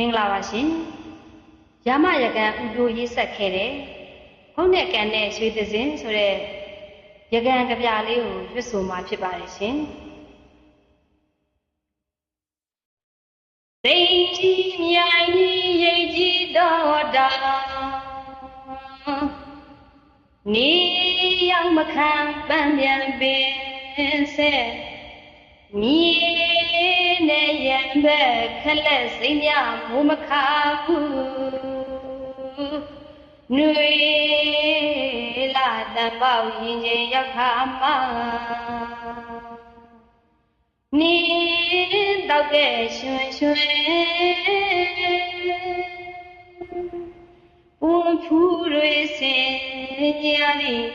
မင်္ဂလာပါရှင်ရမရကန်ဥတိုရေးဆက်ခဲ့တဲ့ဟုံးနဲ့ကန်နဲ့ရွှေသစင်ဆိုတဲ့ရကန်ကြပြလေးကိုရွတ်ဆိုမှာဖြစ်ပါတယ်ရှင်သိကြီးမြိုင်ကြီးရိတ်ကြီးတော်တာနေရောက်မခံပန်းပြန်ပင်ဆက်မြေ နဲ့ရံဘက်ခလက်စိမ့်မြမိုးမခါဘူးຫນွေလာတန်ပေါရင်ချင်းရောက်ခါမှာနေတော့ကဲရွှင်ရွှင်ဦးဖူးတွေစင်ကြသည်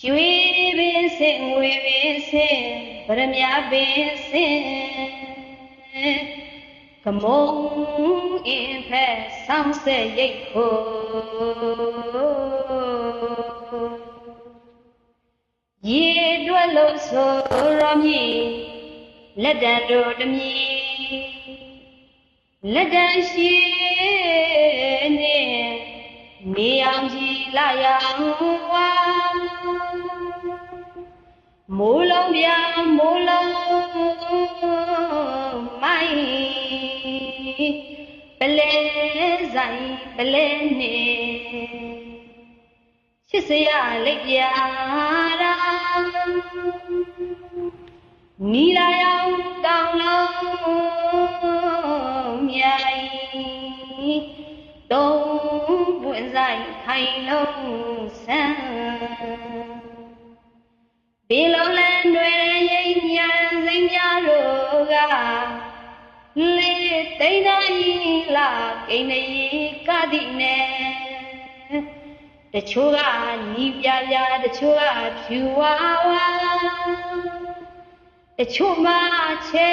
ရွှေပင် စင်ငွေပင်စင်ဗရမ ्या ပင်စင်ကမုံအင်းဖက်ဆောင်းဆက်ရိတ်ခိုရေတွက်လို့ဆိုရမည်လက်တံတို့တမီလက်တံရှိနေနေအောင်ကြည်လာရဝါ မိုးလုံးပြမိုးလုံးမိုင်းပလဲဆိုင်ပလဲနေချစ်စရာလက်ပြရာနီလာရောင်တောင်လုံးမြိုင်တုံးပွင့်ဆိုင်ခိုင်လုံးဆန်း ဒီလုံးလဲတွေရိပ်ညာစိမ့်များတို့ကလေတိတ်တိုင်းလာကိန်းနေကတိနဲ့တချို့ကညီပြပြတချို့ကဖြူဝါဝါတချို့မှချေ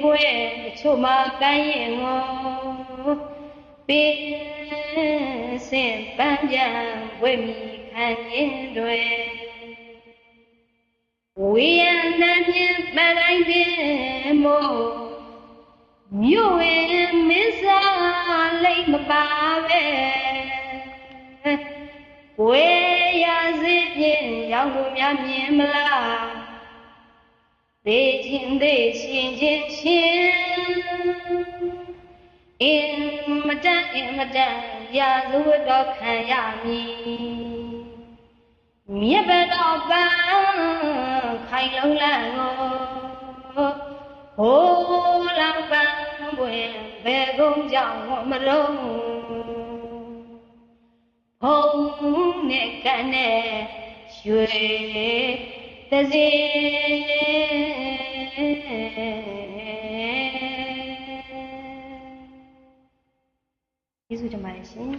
ပွဲတချို့မှကမ်းရင်ငေါပင်စင်ပန်းပြန်ဝဲမိခံရင်တွေ ဝေယံနှမြင်ပတိုင်းပင်မို့မြို့ဝင်မင်းစားလိတ်မပါပဲဝေရစေဖြင့်ရောက်လို့များမြင်မလားသေခြင်းသေရှင်ခြင်းရှင်အင်မတန်အင်မတန်ရာဇဝတ်တော်ခံရမည်မြတ်ဘတော်ပန်းခို င်လုံးလန့်ကိုဟိုးလောင်ပန်းပွင့်ဘယ်ကုန်းကြောင့်မလုံးဖုံးနဲ့ကန်နဲ့ရွှေသစေကျေးဇူးတင်ပါတယ်ရှင်